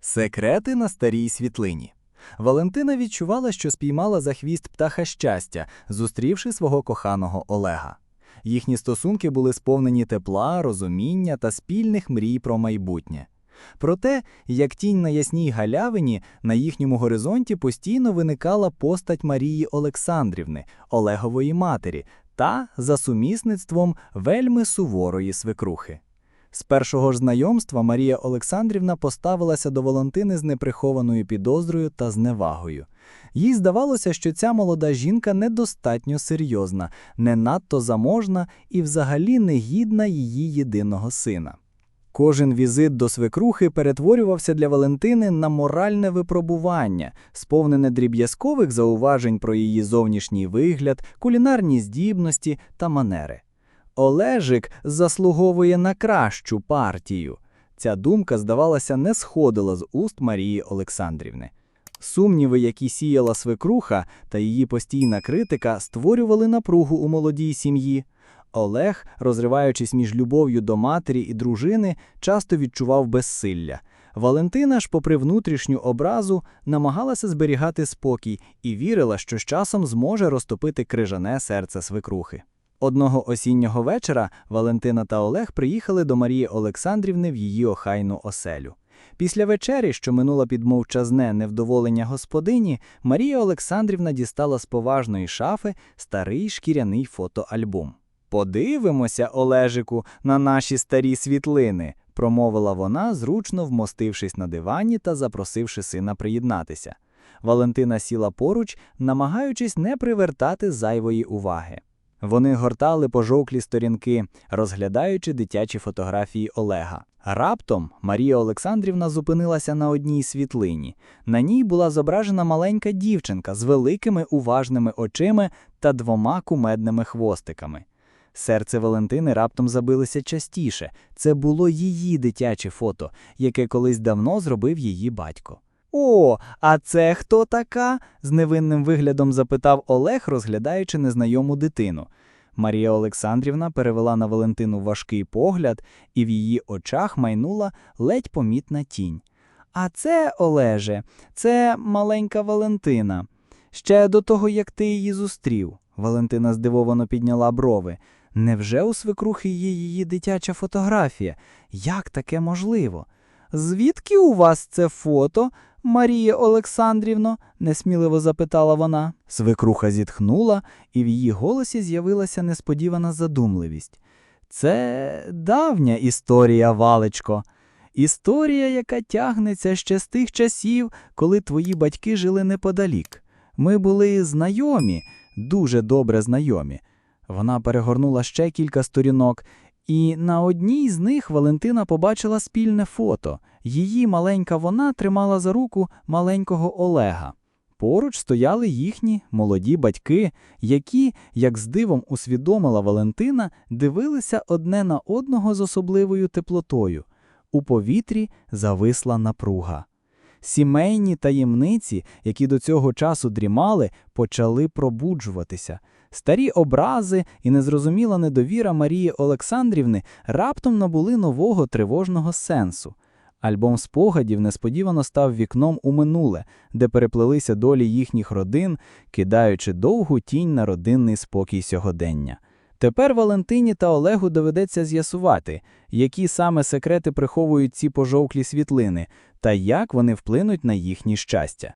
Секрети на старій світлині. Валентина відчувала, що спіймала за хвіст птаха щастя, зустрівши свого коханого Олега. Їхні стосунки були сповнені тепла, розуміння та спільних мрій про майбутнє. Проте, як тінь на ясній галявині, на їхньому горизонті постійно виникала постать Марії Олександрівни, Олегової матері, та, за сумісництвом, вельми суворої свекрухи. З першого ж знайомства Марія Олександрівна поставилася до Валентини з неприхованою підозрою та зневагою. Їй здавалося, що ця молода жінка недостатньо серйозна, не надто заможна і взагалі не гідна її єдиного сина. Кожен візит до свекрухи перетворювався для Валентини на моральне випробування, сповнене дріб'язкових зауважень про її зовнішній вигляд, кулінарні здібності та манери. Олежик заслуговує на кращу партію. Ця думка, здавалося, не сходила з уст Марії Олександрівни. Сумніви, які сіяла свекруха та її постійна критика, створювали напругу у молодій сім'ї. Олег, розриваючись між любов'ю до матері і дружини, часто відчував безсилля. Валентина ж, попри внутрішню образу, намагалася зберігати спокій і вірила, що з часом зможе розтопити крижане серце свекрухи. Одного осіннього вечора Валентина та Олег приїхали до Марії Олександрівни в її охайну оселю. Після вечері, що минула під мовчазне невдоволення господині, Марія Олександрівна дістала з поважної шафи старий шкіряний фотоальбом. Подивимося, Олежику, на наші старі світлини, промовила вона, зручно вмостившись на дивані та запросивши сина приєднатися. Валентина сіла поруч, намагаючись не привертати зайвої уваги. Вони гортали пожовклі сторінки, розглядаючи дитячі фотографії Олега. Раптом Марія Олександрівна зупинилася на одній світлині. На ній була зображена маленька дівчинка з великими уважними очима та двома кумедними хвостиками. Серце Валентини раптом забилося частіше. Це було її дитяче фото, яке колись давно зробив її батько. О, а це хто така? з невинним виглядом запитав Олег, розглядаючи незнайому дитину. Марія Олександрівна перевела на Валентину важкий погляд, і в її очах майнула ледь помітна тінь. А це, Олеже, це маленька Валентина. Ще до того, як ти її зустрів. Валентина здивовано підняла брови. Невже у свекрухи є її дитяча фотографія? Як таке можливо? Звідки у вас це фото, Марія Олександрівно? несміливо запитала вона. Свекруха зітхнула, і в її голосі з'явилася несподівана задумливість. Це давня історія, Валечко. Історія, яка тягнеться ще з тих часів, коли твої батьки жили неподалік. Ми були знайомі, дуже добре знайомі. Вона перегорнула ще кілька сторінок, і на одній з них Валентина побачила спільне фото. Її маленька вона тримала за руку маленького Олега. Поруч стояли їхні молоді батьки, які, як з дивом усвідомила Валентина, дивилися одне на одного з особливою теплотою. У повітрі зависла напруга. Сімейні таємниці, які до цього часу дрімали, почали пробуджуватися. Старі образи і незрозуміла недовіра Марії Олександрівни раптом набули нового тривожного сенсу. Альбом спогадів несподівано став вікном у минуле, де переплелися долі їхніх родин, кидаючи довгу тінь на родинний спокій сьогодення. Тепер Валентині та Олегу доведеться з'ясувати, які саме секрети приховують ці пожовклі світлини, та як вони вплинуть на їхнє щастя.